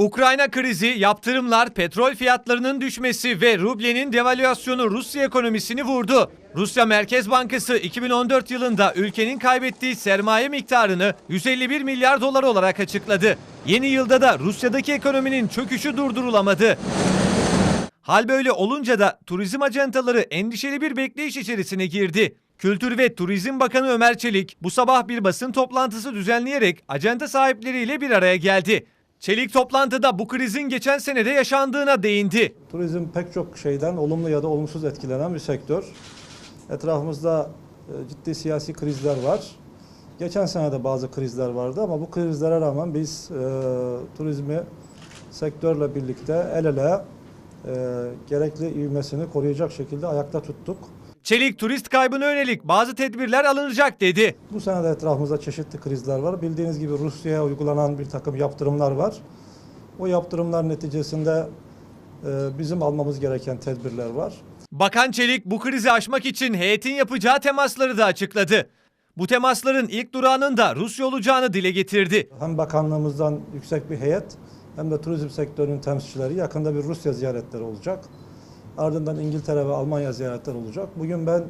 Ukrayna krizi, yaptırımlar, petrol fiyatlarının düşmesi ve rublenin devalüasyonu Rusya ekonomisini vurdu. Rusya Merkez Bankası 2014 yılında ülkenin kaybettiği sermaye miktarını 151 milyar dolar olarak açıkladı. Yeni yılda da Rusya'daki ekonominin çöküşü durdurulamadı. Hal böyle olunca da turizm ajantaları endişeli bir bekleyiş içerisine girdi. Kültür ve Turizm Bakanı Ömer Çelik bu sabah bir basın toplantısı düzenleyerek ajanta sahipleriyle bir araya geldi. Çelik toplantıda bu krizin geçen senede yaşandığına değindi. Turizm pek çok şeyden olumlu ya da olumsuz etkilenen bir sektör. Etrafımızda e, ciddi siyasi krizler var. Geçen sene de bazı krizler vardı ama bu krizlere rağmen biz e, turizmi sektörle birlikte el ele e, gerekli ivmesini koruyacak şekilde ayakta tuttuk. Çelik turist kaybına yönelik bazı tedbirler alınacak dedi. Bu sene de etrafımızda çeşitli krizler var. Bildiğiniz gibi Rusya'ya uygulanan bir takım yaptırımlar var. O yaptırımlar neticesinde e, bizim almamız gereken tedbirler var. Bakan Çelik bu krizi aşmak için heyetin yapacağı temasları da açıkladı. Bu temasların ilk durağının da Rusya olacağını dile getirdi. Hem bakanlığımızdan yüksek bir heyet hem de turizm sektörünün temsilcileri yakında bir Rusya ziyaretleri olacak. Ardından İngiltere ve Almanya ziyaretleri olacak. Bugün ben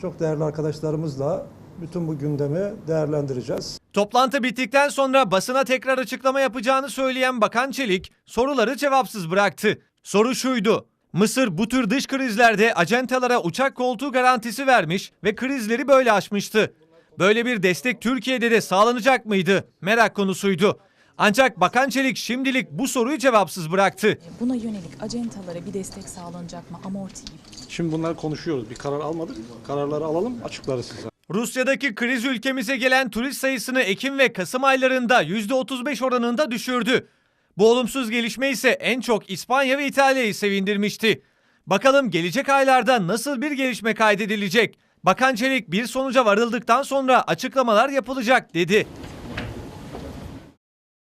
çok değerli arkadaşlarımızla bütün bu gündemi değerlendireceğiz. Toplantı bittikten sonra basına tekrar açıklama yapacağını söyleyen Bakan Çelik soruları cevapsız bıraktı. Soru şuydu. Mısır bu tür dış krizlerde acentelere uçak koltuğu garantisi vermiş ve krizleri böyle aşmıştı. Böyle bir destek Türkiye'de de sağlanacak mıydı? Merak konusuydu. Ancak Bakan Çelik şimdilik bu soruyu cevapsız bıraktı. Buna yönelik acentalara bir destek sağlanacak mı amorti gibi? Şimdi bunları konuşuyoruz. Bir karar almadık. Kararları alalım, açıklarız size. Rusya'daki kriz ülkemize gelen turist sayısını Ekim ve Kasım aylarında %35 oranında düşürdü. Bu olumsuz gelişme ise en çok İspanya ve İtalya'yı sevindirmişti. Bakalım gelecek aylarda nasıl bir gelişme kaydedilecek? Bakan Çelik bir sonuca varıldıktan sonra açıklamalar yapılacak dedi.